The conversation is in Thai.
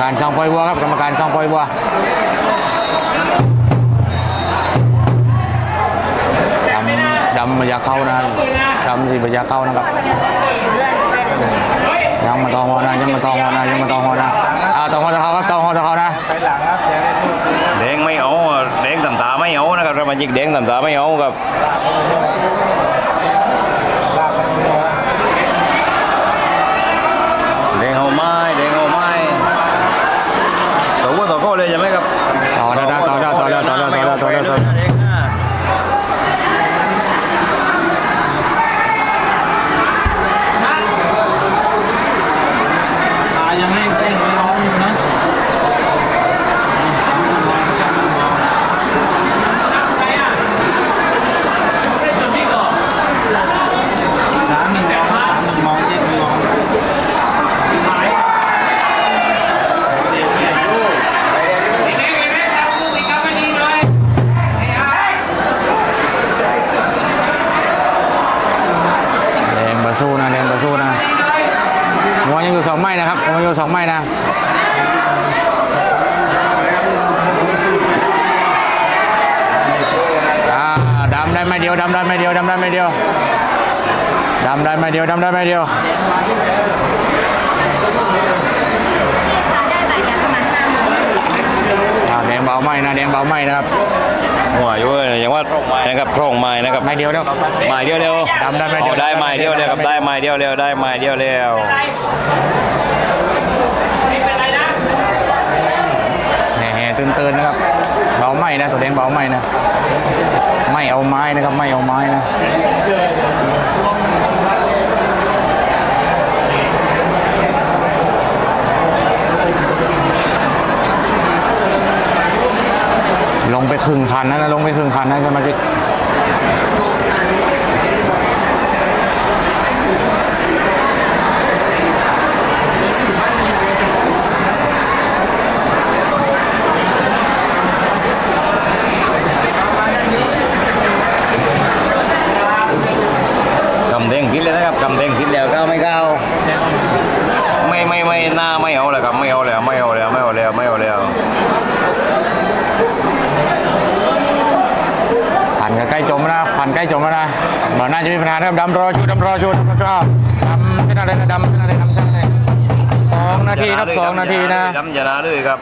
การช่องปล่อยวัวครับ กรรมการช่องปล่อยวัวดำดำมายาเข้านะดำสิมายาเข้านะครับยังมาตองหอนะยังมาตองหอนะยังมาตองหอนะอ่าตองหอตะเขาครับตองหอตะเขานะแดงไม่เอาแดงต่ำตาไม่เอานะครับเรามายิกแดงต่ำตาไม่เอาครับแดงเอาไม้แดงเอาไม้ ตัววัวตัวโก้เลยใช่ไหมครับต่อแล้วนะต่อ สู้นะแดงบาสู้นะหัวยังอยู่สองไม้นะครับหัวยังอยู่สองไม้นะดำได้ไม่เดียวดำได้ไม่เดียวดำได้ไม่เดียวดำได้ไม่เดียวดำได้ไม่เดียวอ่าแดงเบาไหมนะแดงเบาไหมนะครับ หัวอยู่เลยอย่างว่านะครับโครงไม้นะครับไม่เดียวเดียวไม้เดียวเร็วดำได้ไม้เดียวอ๋อได้ไม้เดียวเร็วครับได้ไม้เดียวเร็วได้ไม้เดียวเร็วแห่ๆตื่นๆนะครับเบาไหมนะตัวแดงเบาไหมนะไม่เอาไม้นะครับไม่เอาไม้นะ ลงไปครึ่งคันนะนะลงไปครึ่งคันนะสมาชิกกำแดงทิศเลยนะครับกำแดงทิศแล้วก้าวไม่ก้าวไม่ไม่ไม่หน้าไม่เอาเลยครับไม่เอาแล้วไม่เอาแล้วไม่เอาแล้วไม่เอาแล้ว ผ่านใก ล้จมแล้วนะผ่านใกล้จมแล้วนะบ่น่าจะมีปัญหานะครับดำรอชุดดำรอชุดดำรอดำที่นั่นเลยนะดำที่นั่นเลยดำที่นั่นเลยสองนาทีครับสองนาทีนะดำอย่าเลยครับ